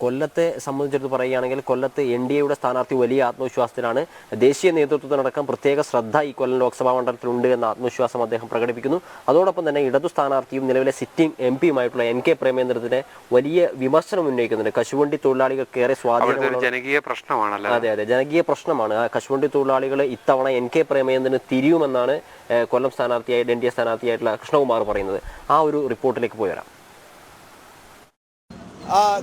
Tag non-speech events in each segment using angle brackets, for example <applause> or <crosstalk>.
കൊല്ലത്തെ സംബന്ധിച്ചിടത്ത് പറയുകയാണെങ്കിൽ കൊല്ലത്ത് എൻ ഡി എയുടെ സ്ഥാനാർത്ഥി വലിയ ആത്മവിശ്വാസത്തിലാണ്. ദേശീയ നേതൃത്വത്തിനടക്കം പ്രത്യേക ശ്രദ്ധ ഈ കൊല്ലം ലോക്സഭാ മണ്ഡലത്തിലുണ്ട് എന്ന ആത്മവിശ്വാസം അദ്ദേഹം പ്രകടിപ്പിക്കുന്നു. അതോടൊപ്പം തന്നെ ഇടതു സ്ഥാനാർത്ഥിയും നിലവിലെ സിറ്റിംഗ് എം പിയുമായിട്ടുള്ള എൻ കെ പ്രേമേന്ദ്രത്തിന് വലിയ വിമർശനം ഉന്നയിക്കുന്നുണ്ട്. കശുവണ്ടി തൊഴിലാളികൾക്ക് ഏറെ സ്വാധീനം ജനകീയ പ്രശ്നമാണല്ലോ? അതെ അതെ. ജനകീയ പ്രശ്നമാണ്. കശുവണ്ടി തൊഴിലാളികൾ ഇത്തവണ എൻ കെ പ്രേമേന്ദ്രന് തിരിയുമെന്നാണ് കൊല്ലം സ്ഥാനാർത്ഥിയായിട്ട് എൻ ഡി എ സ്ഥാനാർത്ഥിയായിട്ടുള്ള കൃഷ്ണകുമാർ പറയുന്നത്. ആ ഒരു റിപ്പോർട്ടിലേക്ക് പോയി വരാം.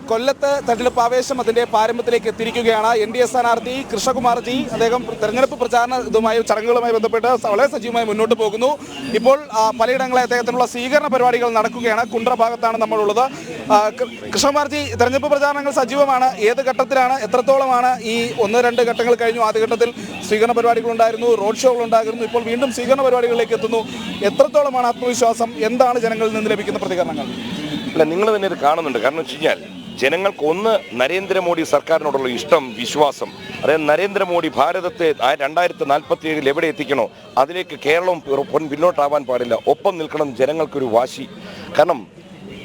കൊല്ലത്ത് തെരഞ്ഞെടുപ്പ് ആവേശം അതിന്റെ പാരമ്പര്യത്തിലേക്ക് എത്തിയിരിക്കുകയാണ്. എൻ ഡി എ സ്ഥാനാർത്ഥി കൃഷ്ണകുമാർ ജി അദ്ദേഹം തെരഞ്ഞെടുപ്പ് പ്രചാരണ ഇതുമായി ചടങ്ങുകളുമായി ബന്ധപ്പെട്ട് വളരെ സജീവമായി മുന്നോട്ട് പോകുന്നു. ഇപ്പോൾ പലയിടങ്ങളിൽ അദ്ദേഹത്തിനുള്ള സ്വീകരണ പരിപാടികൾ നടക്കുകയാണ്. കുണ്ട്ര ഭാഗത്താണ് നമ്മളുള്ളത്. കൃഷ്ണകുമാർ ജി തെരഞ്ഞെടുപ്പ് പ്രചാരണങ്ങൾ സജീവമാണ്. ഏത് ഘട്ടത്തിലാണ്? എത്രത്തോളമാണ്? ഈ ഒന്ന് രണ്ട് ഘട്ടങ്ങൾ കഴിഞ്ഞു. ആദ്യഘട്ടത്തിൽ സ്വീകരണ പരിപാടികൾ ഉണ്ടായിരുന്നു. റോഡ് ഷോകൾ ഉണ്ടായിരുന്നു. ഇപ്പോൾ വീണ്ടും സ്വീകരണ പരിപാടികളിലേക്ക് എത്തുന്നു. എത്രത്തോളമാണ് ആത്മവിശ്വാസം? എന്താണ് ജനങ്ങളിൽ നിന്ന് ലഭിക്കുന്ന പ്രതികരണങ്ങൾ? അല്ല നിങ്ങൾ തന്നെ ഇത് കാണുന്നുണ്ട്. കാരണം വെച്ച് കഴിഞ്ഞാൽ ജനങ്ങൾക്ക് ഒന്ന് നരേന്ദ്രമോദി സർക്കാരിനോടുള്ള ഇഷ്ടം വിശ്വാസം. അതായത് നരേന്ദ്രമോദി ഭാരതത്തെ രണ്ടായിരത്തി നാൽപ്പത്തി ഏഴിൽ എവിടെ എത്തിക്കണോ അതിലേക്ക് കേരളം പിന്നോട്ടാവാൻ പാടില്ല. ഒപ്പം നിൽക്കണം ജനങ്ങൾക്കൊരു വാശി. കാരണം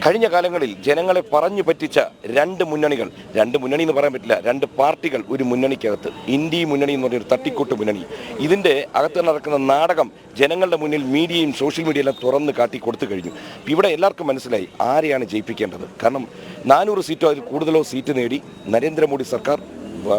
കഴിഞ്ഞ കാലങ്ങളിൽ ജനങ്ങളെ പറഞ്ഞു പറ്റിച്ച രണ്ട് മുന്നണികൾ രണ്ട് മുന്നണി എന്ന് പറയാൻ പറ്റില്ല രണ്ട് പാർട്ടികൾ ഒരു മുന്നണിക്കകത്ത് ഇന്ത്യ മുന്നണി എന്ന് പറഞ്ഞൊരു തട്ടിക്കൂട്ട് മുന്നണി. ഇതിന്റെ അകത്ത് നടക്കുന്ന നാടകം ജനങ്ങളുടെ മുന്നിൽ മീഡിയയും സോഷ്യൽ മീഡിയ എല്ലാം തുറന്ന് കാട്ടി കൊടുത്തു കഴിഞ്ഞു. ഇവിടെ എല്ലാവർക്കും മനസ്സിലായി ആരെയാണ് ജയിപ്പിക്കേണ്ടത്. കാരണം നാനൂറ് സീറ്റോ അതിൽ കൂടുതലോ സീറ്റ് നേടി നരേന്ദ്രമോദി സർക്കാർ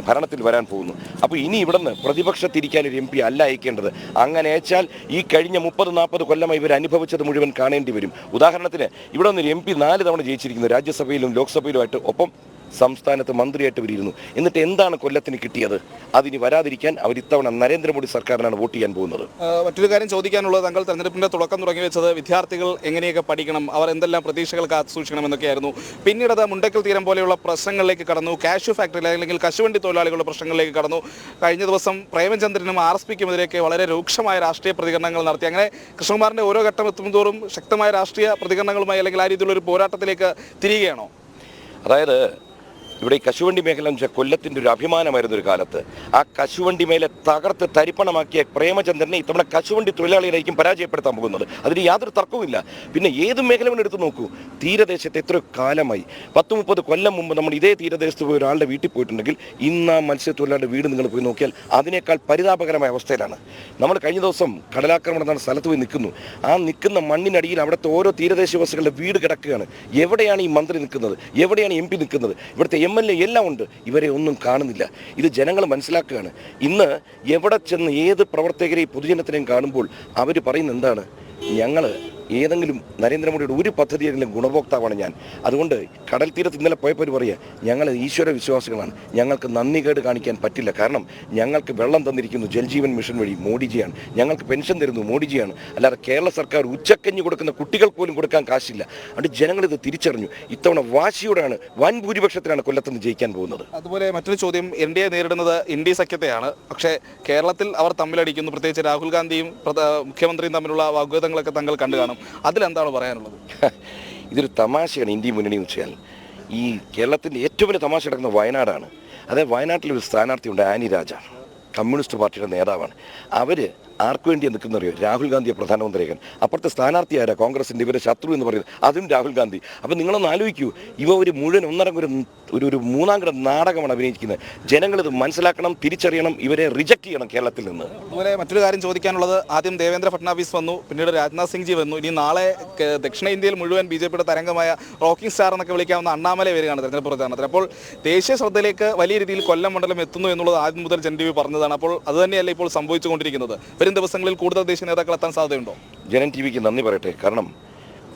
ഭരണത്തിൽ വരാൻ പോകുന്നു. അപ്പോൾ ഇനി ഇവിടുന്ന് പ്രതിപക്ഷത്തിരിക്കാൻ ഒരു എം പി അല്ല അയക്കേണ്ടത്. അങ്ങനെ അയച്ചാൽ ഈ കഴിഞ്ഞ മുപ്പത് നാൽപ്പത് കൊല്ലമായി ഇവർ അനുഭവിച്ചത് മുഴുവൻ കാണേണ്ടി വരും. ഉദാഹരണത്തിന് ഇവിടെ നിന്ന് ഒരു എം പി നാല് തവണ ജയിച്ചിരിക്കുന്നു. രാജ്യസഭയിലും ലോക്സഭയിലുമായിട്ട് ഒപ്പം സംസ്ഥാനത്ത് മന്ത്രിയായിട്ട് ഇവരിരുന്നു എന്നിട്ട് എന്താണ് കൊല്ലത്തിന് കിട്ടിയത്? അതിന് വരാതിരിക്കാൻ അവർ ഇത്തവണ നരേന്ദ്രമോദി സർക്കാരിനാണ് വോട്ട് ചെയ്യാൻ പോകുന്നത്. മറ്റൊരു കാര്യം ചോദിക്കാനുള്ളത് താങ്കൾ തെരഞ്ഞെടുപ്പിന്റെ തുടക്കം തുടങ്ങി വെച്ചത് വിദ്യാർത്ഥികൾ എങ്ങനെയൊക്കെ പഠിക്കണം അവർ എന്തെല്ലാം പ്രതീക്ഷകൾ കാത്തു സൂക്ഷിക്കണം എന്നൊക്കെയായിരുന്നു. പിന്നീട് അത് മുണ്ടക്കൽ തീരം പോലെയുള്ള പ്രശ്നങ്ങളിലേക്ക് കടന്നു കാഷ്യൂ ഫാക്ടറി അല്ലെങ്കിൽ കശുവണ്ടി തൊഴിലാളികളുടെ പ്രശ്നങ്ങളിലേക്ക് കടന്നു. കഴിഞ്ഞ ദിവസം പ്രേമചന്ദ്രനും ആർ എസ് പിക്കുമെതിരെയൊക്കെ വളരെ രൂക്ഷമായ രാഷ്ട്രീയ പ്രതികരണങ്ങൾ നടത്തി. അങ്ങനെ കൃഷ്ണകുമാറിന്റെ ഓരോ ഘട്ടം എത്തുമ്പോഴും ശക്തമായ രാഷ്ട്രീയ പ്രതികരണങ്ങളുമായി അല്ലെങ്കിൽ ആ രീതിയിലുള്ള ഒരു പോരാട്ടത്തിലേക്ക് തിരികെയാണോ അതായത് ഇവിടെ ഈ കശുവണ്ടി മേഖല എന്ന് വെച്ചാൽ കൊല്ലത്തിന്റെ ഒരു അഭിമാനമായിരുന്നു ഒരു കാലത്ത്. ആ കശുവണ്ടി മേലെ തകർത്ത് തരിപ്പണമാക്കിയ പ്രേമചന്ദ്രനെ ഇത്തവണ കശുവണ്ടി തൊഴിലാളികളായിരിക്കും പരാജയപ്പെടുത്താൻ പോകുന്നത്. അതിന് യാതൊരു തർക്കവുമില്ല. പിന്നെ ഏത് മേഖലകളും എടുത്തു നോക്കൂ. തീരദേശത്ത് എത്ര കാലമായി. പത്ത് മുപ്പത് കൊല്ലം മുമ്പ് നമ്മൾ ഇതേ തീരദേശത്ത് പോയി ഒരാളുടെ വീട്ടിൽ പോയിട്ടുണ്ടെങ്കിൽ ഇന്ന് ആ മത്സ്യത്തൊഴിലാളിയുടെ വീട് നിങ്ങൾ പോയി നോക്കിയാൽ അതിനേക്കാൾ പരിതാപകരമായ അവസ്ഥയിലാണ്. നമ്മൾ കഴിഞ്ഞ ദിവസം കടലാക്രമണം നടന്ന സ്ഥലത്ത് പോയി നിൽക്കുന്നു. ആ നിൽക്കുന്ന മണ്ണിനടിയിൽ അവിടുത്തെ ഓരോ തീരദേശവാസികളുടെ വീട് കിടക്കുകയാണ്. എവിടെയാണ് ഈ മന്ത്രി നിൽക്കുന്നത്? എവിടെയാണ് എം പി നിൽക്കുന്നത്? ഇവിടുത്തെ എം എൽ എ എല്ലാം ഉണ്ട്. ഇവരെ ഒന്നും കാണുന്നില്ല. ഇത് ജനങ്ങൾ മനസ്സിലാക്കുകയാണ്. ഇന്ന് എവിടെ ചെന്ന് ഏത് പ്രവർത്തകരെയും പൊതുജനത്തിനെയും കാണുമ്പോൾ അവർ പറയുന്നത് എന്താണ്? ഞങ്ങൾ ഏതെങ്കിലും നരേന്ദ്രമോദിയുടെ ഒരു പദ്ധതിയെങ്കിലും ഗുണഭോക്താവാണ് ഞാൻ. അതുകൊണ്ട് കടൽ തീരത്ത് ഇന്നലെ പോയപ്പോൾ പറയുക ഞങ്ങൾ ഈശ്വര വിശ്വാസികളാണ്. ഞങ്ങൾക്ക് നന്ദി കേട് കാണിക്കാൻ പറ്റില്ല. കാരണം ഞങ്ങൾക്ക് വെള്ളം തന്നിരിക്കുന്നു ജൽജീവൻ മിഷൻ വഴി മോഡിജിയാണ് ഞങ്ങൾക്ക് പെൻഷൻ തരുന്നു മോഡിജിയാണ് അല്ലാതെ കേരള സർക്കാർ ഉച്ചക്കഞ്ഞി കൊടുക്കുന്ന കുട്ടികൾക്ക് പോലും കൊടുക്കാൻ കാശില്ല. അതുകൊണ്ട് ജനങ്ങൾ ഇത് തിരിച്ചറിഞ്ഞു. ഇത്തവണ വാശിയോടാണ് വൻ ഭൂരിപക്ഷത്തിലാണ് കൊല്ലത്തുനിന്ന് ജയിക്കാൻ പോകുന്നത്. അതുപോലെ മറ്റൊരു ചോദ്യം എൻ ഡി എ നേരിടുന്നത് ഇന്ത്യ സഖ്യത്തെയാണ്. പക്ഷേ കേരളത്തിൽ അവർ തമ്മിലടിക്കുന്നു. പ്രത്യേകിച്ച് രാഹുൽ ഗാന്ധിയും മുഖ്യമന്ത്രിയും തമ്മിലുള്ള വാഗ്വാദങ്ങളൊക്കെ തങ്ങൾ കണ്ടു കാണും. അതിലെന്താണ് പറയാനുള്ളത്? <laughs> ഇതൊരു തമാശയാണ് ഇന്ത്യ മുന്നണി എന്ന് വെച്ചാൽ. ഈ കേരളത്തിന്റെ ഏറ്റവും വലിയ തമാശ കിടക്കുന്ന വയനാടാണ്. അതായത് വയനാട്ടിലൊരു സ്ഥാനാർത്ഥിയുണ്ട് ആനി രാജ. കമ്മ്യൂണിസ്റ്റ് പാർട്ടിയുടെ നേതാവാണ്. അവർ ആർക്ക് വേണ്ടിയാണ് നിൽക്കുന്നറിയോ? രാഹുൽ ഗാന്ധിയെ പ്രധാനമന്ത്രിയാക്കാൻ അപ്പുറത്തെ സ്ഥാനാർത്ഥി ആരാ? കോൺഗ്രസിന്റെ ഇവരെ ശത്രു എന്ന് പറയുന്നത്. അതും രാഹുൽ ഗാന്ധി. അപ്പം നിങ്ങളൊന്ന് ആലോചിക്കൂ. ഇവ ഒരു മുഴുവൻ ഒന്നരം ഒരു ഒരു മൂന്നാം കിട നാടകമാണ് അഭിനയിക്കുന്നത് ജനങ്ങളിത് മനസ്സിലാക്കണം തിരിച്ചറിയണം ഇവരെ റിജക്റ്റ് ചെയ്യണം കേരളത്തിൽ നിന്ന്. അതുപോലെ മറ്റൊരു കാര്യം ചോദിക്കാനുള്ളത് ആദ്യം ദേവേന്ദ്ര ഫട്നാവിസ് വന്നു പിന്നീട് രാജ്നാഥ് സിംഗ് ജി വന്നു. ഇനി നാളെ ദക്ഷിണേന്ത്യയിൽ മുഴുവൻ ബി ജെ പിയുടെ തരംഗമായ റോക്കിംഗ് സ്റ്റാർ എന്നൊക്കെ വിളിക്കാവുന്ന അണ്ണാമല വരികയാണ് തെരഞ്ഞെടുപ്പ് പ്രചാരണത്തിൽ. അപ്പോൾ ദേശീയ ശ്രദ്ധയിലേക്ക് വലിയ രീതിയിൽ കൊല്ലം മണ്ഡലം എത്തുന്നു എന്നുള്ളത് ആദ്യം മുതൽ ജൻ പറഞ്ഞതാണ്. അപ്പോൾ അത് തന്നെയല്ല ഇപ്പോൾ സംഭവിച്ചുകൊണ്ടിരിക്കുന്നത്. വരും ദിവസങ്ങളിൽ കൂടുതൽ ദേശീയ നേതാക്കൾ എത്താൻ സാധ്യതയുണ്ടോ? ജനൻ ടി വിക്ക് നന്ദി പറയട്ടെ. കാരണം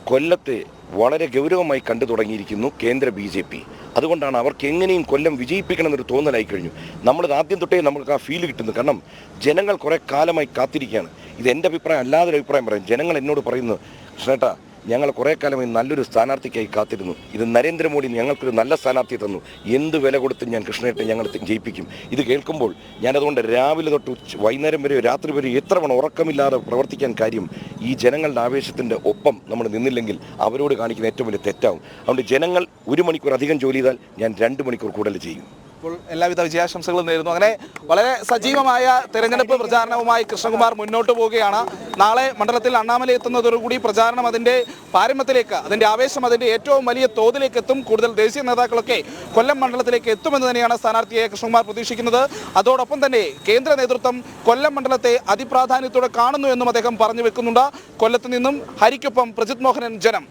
കൊല്ലത്തെ വളരെ ഗൗരവമായി കണ്ടു തുടങ്ങിയിരിക്കുന്നു കേന്ദ്ര ബി ജെ പി. അതുകൊണ്ടാണ് അവർക്ക് എങ്ങനെയും കൊല്ലം വിജയിപ്പിക്കണം എന്നൊരു തോന്നലായി കഴിഞ്ഞു. നമ്മളിത് ആദ്യം തൊട്ടേ നമ്മൾക്ക് ആ ഫീൽ കിട്ടുന്നു. കാരണം ജനങ്ങൾ കുറേ കാലമായി കാത്തിരിക്കുകയാണ്. ഇത് എന്റെ അഭിപ്രായം അല്ലാതൊരു അഭിപ്രായം പറയും. ജനങ്ങൾ എന്നോട് പറയുന്നു കൃഷ്ണേട്ടാ ഞങ്ങൾ കുറേ കാലമായി നല്ലൊരു സ്ഥാനാർത്ഥിക്കായി കാത്തിരുന്നു. ഇത് നരേന്ദ്രമോദി ഞങ്ങൾക്കൊരു നല്ല സ്ഥാനാർത്ഥി തന്നു. എന്ത് വില കൊടുത്ത് ഞാൻ കൃഷ്ണേട്ടെ ഞങ്ങൾ ജയിപ്പിക്കും. ഇത് കേൾക്കുമ്പോൾ ഞാനതുകൊണ്ട് രാവിലെ തൊട്ട് ഉച്ച വൈകുന്നേരം വരെ രാത്രി വരെ എത്ര വേണം ഉറക്കമില്ലാതെ പ്രവർത്തിക്കാൻ കാര്യം ഈ ജനങ്ങളുടെ ആവേശത്തിന്റെ ഒപ്പം നമ്മൾ നിന്നില്ലെങ്കിൽ അവരോട് കാണിക്കുന്ന ഏറ്റവും വലിയ തെറ്റാവും. അതുകൊണ്ട് ജനങ്ങൾ ഒരു മണിക്കൂർ അധികം ജോലി ചെയ്താൽ ഞാൻ രണ്ട് മണിക്കൂർ കൂടുതൽ ചെയ്യും. അപ്പോൾ എല്ലാവിധ വിജയാശംസകളും നേരുന്നു. അങ്ങനെ വളരെ സജീവമായ തെരഞ്ഞെടുപ്പ് പ്രചാരണവുമായി കൃഷ്ണകുമാർ മുന്നോട്ട് പോവുകയാണ്. നാളെ മണ്ഡലത്തിൽ അണ്ണാമല എത്തുന്നതോടുകൂടി പ്രചാരണം അതിന്റെ പാരമ്യത്തിലേക്ക് അതിന്റെ ആവേശം അതിന്റെ ഏറ്റവും വലിയ തോതിലേക്ക് എത്തും. കൂടുതൽ ദേശീയ നേതാക്കളൊക്കെ കൊല്ലം മണ്ഡലത്തിലേക്ക് എത്തുമെന്ന് തന്നെയാണ് സ്ഥാനാർത്ഥിയെ കൃഷ്ണകുമാർ പ്രതീക്ഷിക്കുന്നത്. അതോടൊപ്പം തന്നെ കേന്ദ്ര നേതൃത്വം കൊല്ലം മണ്ഡലത്തെ അതിപ്രാധാന്യത്തോടെ കാണുന്നു എന്നും അദ്ദേഹം പറഞ്ഞു വെക്കുന്നുണ്ട്. കൊല്ലത്ത് നിന്നും ഹരിക്കൊപ്പം പ്രജിത് മോഹനൻ ജനം.